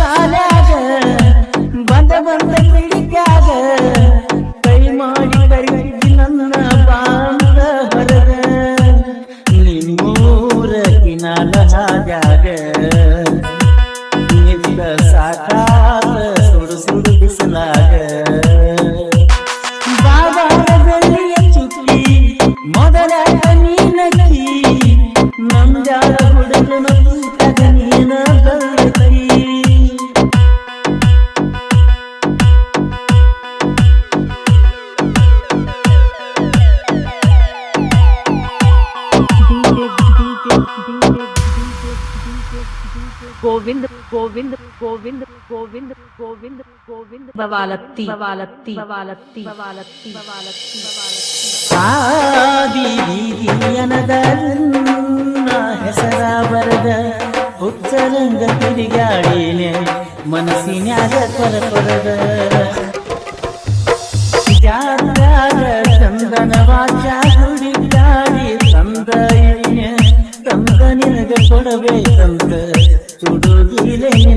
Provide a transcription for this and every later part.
ಸಾಲಾಗ, ಬಂದ ಬಂದ ಕಿಡಿಕ್ಯಾಗ ಕೈ ಮಾಡಿ ಕರಿದಿ ನನ್ನ ಬಾಂದ ಹೊರಗ. ನಿಮ್ಮೂರ ಕಿನಾಲ ಹಾದ್ಯಾಗ ನಿಂದ ಸಾಕಾದ ಸುಡು ಸುಡು ಬಿಸಲಾಗ கோவிந்த் கோவிந்த் கோவிந்த் கோவிந்த் கோவிந்த் கோவிந்த் பவாலத்தி பவாலத்தி பவாலத்தி பவாலத்தி பவாலத்தி பாதி வீதிಯನದನ್ನ ಹೆಸರಾವರದ ಉಚ್ಚರಂಗ ತಿರುಗಾಡಿನೆ ಮನಸ್ಸಿನ್ಯಾಗ ಕೊರಕೊರದ ಯಾರಾಗ ಚಂದನ ವಾಚಾ ಹುಡುಗಾಡಿ ತಂದ ತಂದ ನಿನಗೆ ಕೊಡಬೇಕಂತ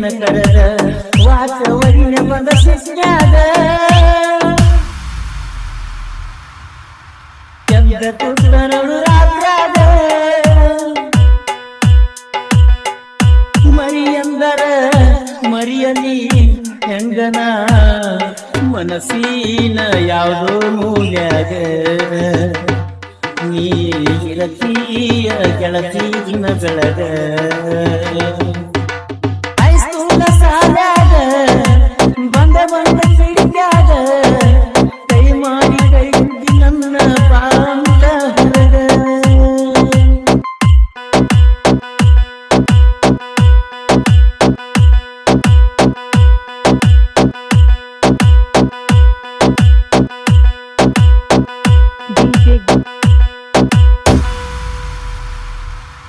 ನಿನ್ನ ಕಡಲ ವಾಸವನ್ಯ ಪದ ಸಸ್ಯಾದ ಚಂದ್ರ ತುತ್ತನರು ರಾತ್ರಾದ ಮರಿಯಂದರ ಮರಿಯಲಿ ಹೆಂಗನ ಮನಸ್ಸಿನ ಯಾವುದೋ ಮೂಲ್ಯಾಗ ನೀ ಗೆಳತಿಯ ಗೆಳತಿನ ಬೆಳಗ ಬಂದ ಬಂದ ಕಿಡಿಕ್ಯಾಗ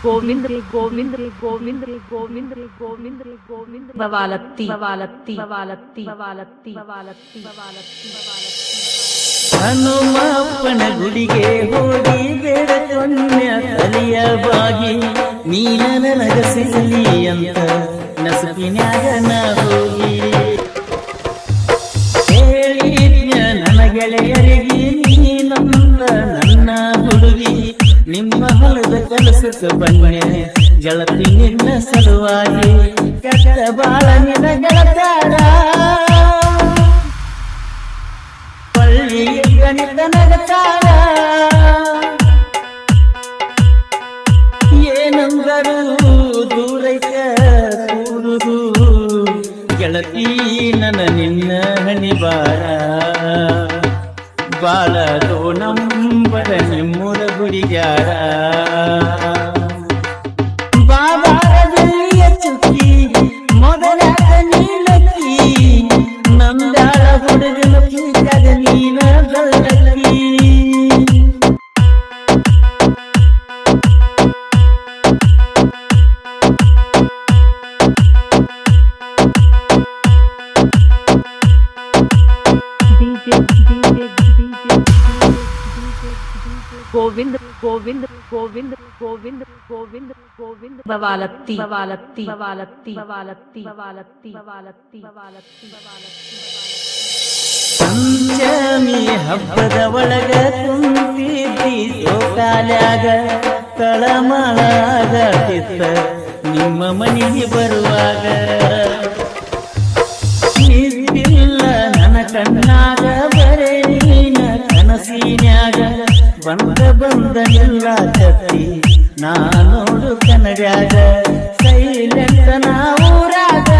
ഗോവിന്ദ് ഗോവിന്ദ് ഗോവിന്ദ് ഗോവിന്ദ് ഗോവിന്ദ് ഗോവിന്ദ് വലത്തി വലത്തി വലത്തി വലത്തി വലത്തി വലത്തി ಹನುಮಪ್ಪನ ಗುಡಿಗೆ ಹೋಗಿ ಬೆಡಕೊನ್ಯ ತಲಿಯವಾಗಿ ನೀನ ನನಗ ಸಿಗಲಿ ಅಂತ ನಸುಕಿನ್ಯಾಗ ನಾ ಹೋಗಿ ಹೇಳಿ ನನ್ನ ಗೆಳೆಯರಿ ಹೊಲದ ಕೆಲಸಕ್ಕೆ ಬನ್ನೆ ಗೆಳತಿ ನಿನ್ನ ಸಲುವಾಗಿ ಕೆಟ್ಟ ಬಾಳ ನಿನ್ನ ಗೆಳತಾರ ಪಳ್ಳಿ ಗಣಿತ ನಗತಾರ ಏನಂದರು ದೂರೈಕ ಕೂರುದು ಗೆಳತಿ ನನ್ನ ನಿನ್ನ ಹಣಿಬಾರ ಬಾಳದು ನಂಬರ ನಿಮ್ಮೂರ ಗುಡಿಗಾರ ಬಾಬಾರದಲ್ಲಿ ನಂದಾಳ ಹುಡುಗನ ಕೀಟದ ನೀನ गोविंद गोविंद गोविंद गोविंद गोविंद गोविंद बवालत्ती बवालत्ती बवालत्ती बवालत्ती बवालत्ती बवालत्ती बवालत्ती बवालत्ती ಪಂಚಮಿ ಹಬ್ಬದ ಒಳಗ ತುಂಬಿದ್ದಿ ಸೋಕಾಲ್ಯಾಗ ತಳಮಳಾಗತ್ತಿತ್ತ ನಿಮ್ಮ ಮನೆಗೆ ಬರುವಾಗ ನಿದ್ದಿಲ್ಲ ನನ್ನ ಕಣ್ಣಾಗ ಬರೇ ನೀನ ಕನಸಿನ್ಯಾಗ ಬಂದ ಬಂದನೆಲ್ಲ ತಪ್ಪಿ ನಾನೋಡು ಕನ್ನಡ್ಯಾಗ ಸೈಲೆಂತ ಊರಾಗ.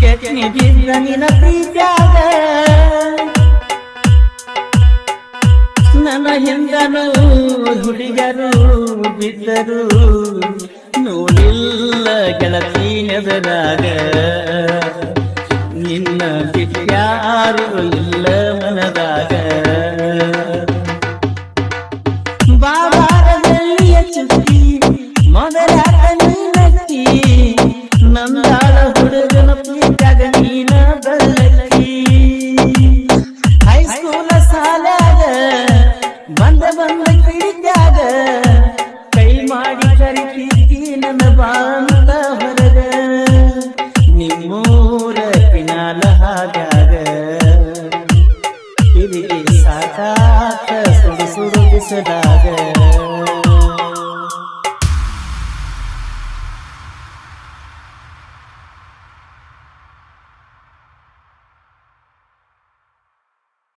ಕೆಟ್ಟಿನ ನಿನ ಪ್ರೀತ್ಯಾಗ. ನನ್ನ ಹಿಂದನು ಹುಡುಗರು ಬಿದ್ದರು. ನೋಡಿಲ್ಲ ಗೆಳತೀನದರಾಗ ನಿನ್ನ ಬಿಟ್ಯಾರು ಇಲ್ಲ ಮನದಾಗ. ಬಾಬಾರದಲ್ಲಿಯ ಚುಕ್ಕಿ ಮೊದಲ ನೀನಕ್ಕಿ ನಂದಾಳ ಹುಡುಗನ ಪ್ರೀತ್ಯಾಗ ನೀನ ಬಲ್ಲಕ್ಕಿ ಹೈಸ್ಕೂಲ ಸಾಲಾಗ, ಬಂದ ಬಂದ ಕಿಡಿಕ್ಯಾಗ